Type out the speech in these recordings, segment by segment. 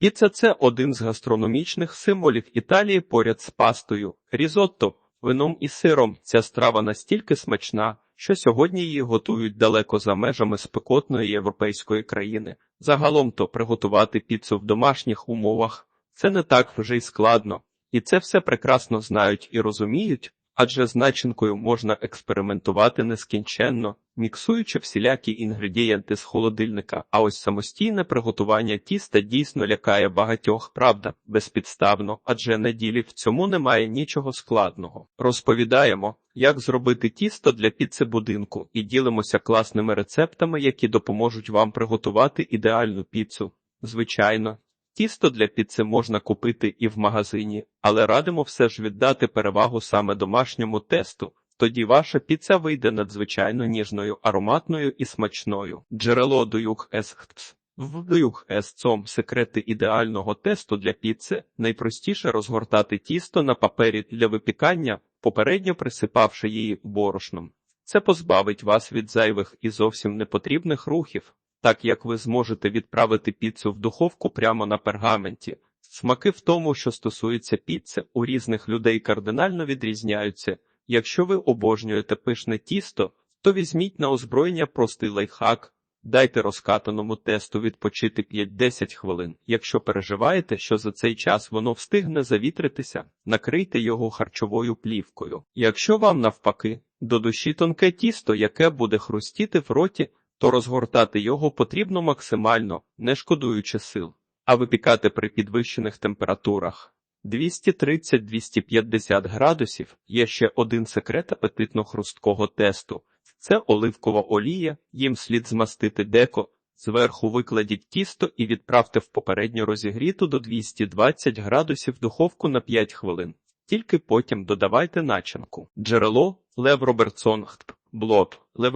Піца – це один з гастрономічних символів Італії поряд з пастою, різотто, вином і сиром. Ця страва настільки смачна, що сьогодні її готують далеко за межами спекотної європейської країни. Загалом то приготувати піцу в домашніх умовах це не так вже й складно, і це все прекрасно знають і розуміють, адже з начинкою можна експериментувати нескінченно, міксуючи всілякі інгредієнти з холодильника. А ось самостійне приготування тіста дійсно лякає багатьох, правда, безпідставно, адже на ділі в цьому немає нічого складного. Розповідаємо, як зробити тісто для піци будинку, і ділимося класними рецептами, які допоможуть вам приготувати ідеальну піцу. Звичайно, Тісто для піци можна купити і в магазині, але радимо все ж віддати перевагу саме домашньому тесту. Тоді ваша піца вийде надзвичайно ніжною, ароматною і смачною. Джерело дуюх есхтс. В дуюх есцом секрети ідеального тесту для піци найпростіше розгортати тісто на папері для випікання, попередньо присипавши її борошном. Це позбавить вас від зайвих і зовсім непотрібних рухів так як ви зможете відправити піцу в духовку прямо на пергаменті. Смаки в тому, що стосується піци, у різних людей кардинально відрізняються. Якщо ви обожнюєте пишне тісто, то візьміть на озброєння простий лайфхак, дайте розкатаному тесту відпочити 5-10 хвилин. Якщо переживаєте, що за цей час воно встигне завітритися, накрийте його харчовою плівкою. Якщо вам навпаки, до душі тонке тісто, яке буде хрустіти в роті, то розгортати його потрібно максимально, не шкодуючи сил, а випікати при підвищених температурах. 230-250 градусів є ще один секрет апетитно хрусткого тесту. Це оливкова олія, їм слід змастити деко, зверху викладіть тісто і відправте в попередньо розігріту до 220 градусів духовку на 5 хвилин. Тільки потім додавайте начинку. Джерело Лев Робертсон Блот, Лев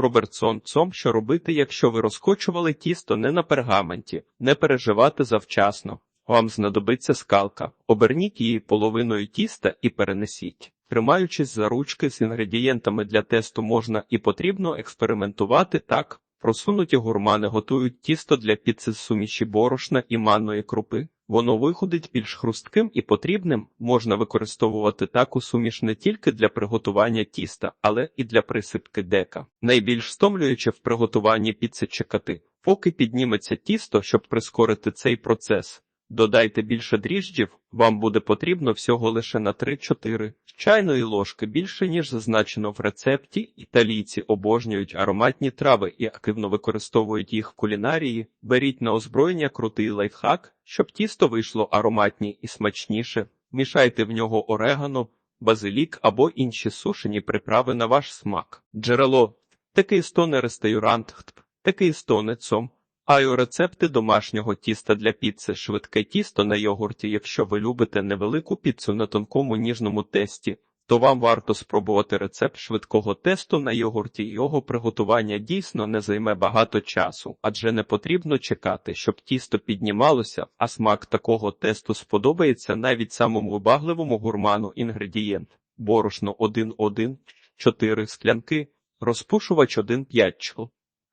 що робити, якщо ви розкочували тісто не на пергаменті, не переживати завчасно. Вам знадобиться скалка, оберніть її половиною тіста і перенесіть. Тримаючись за ручки з інгредієнтами для тесту можна і потрібно експериментувати так. Просунуті гурмани готують тісто для піци з суміші борошна і манної крупи. Воно виходить більш хрустким і потрібним, можна використовувати таку суміш не тільки для приготування тіста, але і для присипки дека. Найбільш стомлююче в приготуванні піци чекати, поки підніметься тісто, щоб прискорити цей процес. Додайте більше дріжджів, вам буде потрібно всього лише на 3-4 чайної ложки більше, ніж зазначено в рецепті. Італійці обожнюють ароматні трави і активно використовують їх в кулінарії. Беріть на озброєння крутий лайфхак, щоб тісто вийшло ароматні і смачніше. Мішайте в нього орегано, базилік або інші сушені приправи на ваш смак. Джерело такий стоне рестаурант, такий стоне цом. Аю рецепти домашнього тіста для піци, швидке тісто на йогурті. Якщо ви любите невелику піцу на тонкому ніжному тесті, то вам варто спробувати рецепт швидкого тесту на йогурті. Його приготування дійсно не займе багато часу, адже не потрібно чекати, щоб тісто піднімалося, а смак такого тесту сподобається навіть самому вибагливому гурману інгредієнт. Борошно 1,1, 4 склянки, розпушувач 1,5 чл.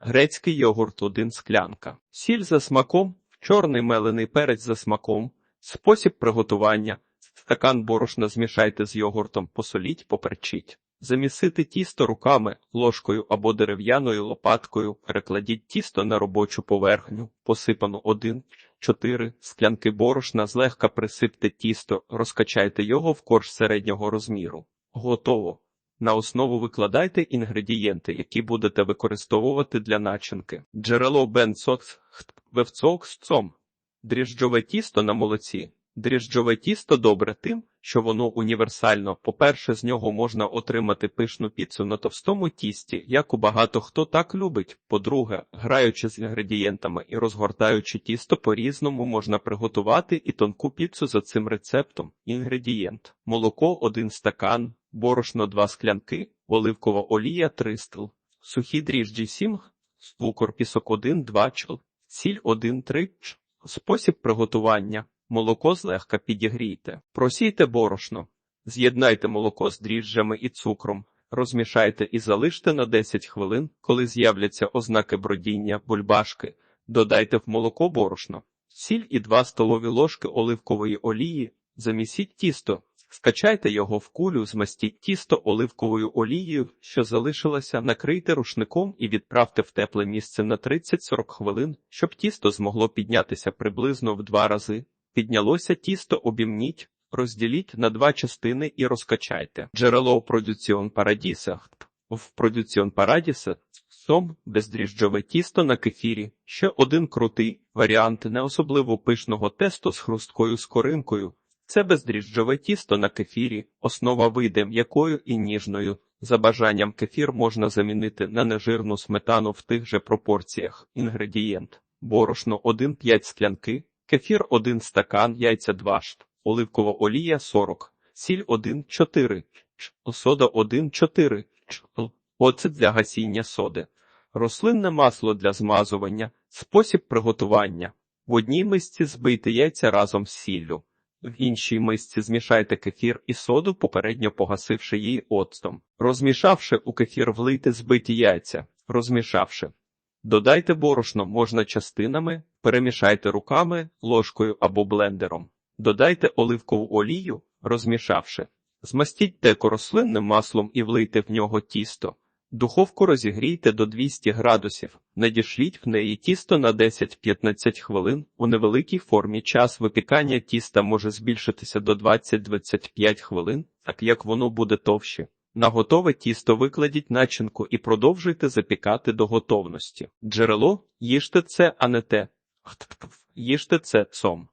Грецький йогурт один склянка. Сіль за смаком, чорний мелений перець за смаком, спосіб приготування. Стакан борошна змішайте з йогуртом, посоліть, поперчіть. Замісити тісто руками, ложкою або дерев'яною лопаткою, перекладіть тісто на робочу поверхню, посипану 1-4 склянки борошна, злегка присипте тісто, розкачайте його в корж середнього розміру. Готово. На основу викладайте інгредієнти, які будете використовувати для начинки. Джерело бенцокс вевцоксцом. Дріжджове тісто на молоці. Дріжджове тісто добре тим, що воно універсально. По-перше, з нього можна отримати пишну піцу на товстому тісті, яку багато хто так любить. По-друге, граючи з інгредієнтами і розгортаючи тісто по-різному, можна приготувати і тонку піцу за цим рецептом. Інгредієнт: молоко 1 стакан, борошно 2 склянки, оливкова олія 3 стл, сухі дріжджі 7, цукор пісок 1-2 чл, сіль 1-3 ч. Спосіб приготування. Молоко злегка підігрійте. Просійте борошно. З'єднайте молоко з дріжджами і цукром. Розмішайте і залиште на 10 хвилин, коли з'являться ознаки бродіння, бульбашки. Додайте в молоко борошно. сіль і 2 столові ложки оливкової олії, замісіть тісто, скачайте його в кулю, змастіть тісто оливковою олією, що залишилося, накрийте рушником і відправте в тепле місце на 30-40 хвилин, щоб тісто змогло піднятися приблизно в два рази. Піднялося тісто, обімніть, розділіть на два частини і розкачайте. Джерело Продюціон Парадіса. В Продюціон Парадіса сом бездріжджове тісто на кефірі. Ще один крутий варіант не особливо пишного тесту з хрусткою скоринкою. Це бездріжджове тісто на кефірі, основа вийде м'якою і ніжною. За бажанням кефір можна замінити на нежирну сметану в тих же пропорціях. Інгредієнт. Борошно 1,5 склянки, кефір 1 стакан, яйця 2 шт, оливкова олія 40, сіль 1,4, ч, сода 1,4, ч, оцет для гасіння соди, рослинне масло для змазування, спосіб приготування. В одній мисці збийте яйця разом з сіллю. В іншій мисці змішайте кефір і соду, попередньо погасивши її оцтом. Розмішавши у кефір влийте збиті яйця, розмішавши. Додайте борошно можна частинами, перемішайте руками, ложкою або блендером. Додайте оливкову олію, розмішавши. Змастіть деко рослинним маслом і влийте в нього тісто. Духовку розігрійте до 200 градусів. Надішліть в неї тісто на 10-15 хвилин. У невеликій формі час випікання тіста може збільшитися до 20-25 хвилин, так як воно буде товще. На готове тісто викладіть начинку і продовжуйте запікати до готовності. Джерело їжте це, а не те. Їжте це цом.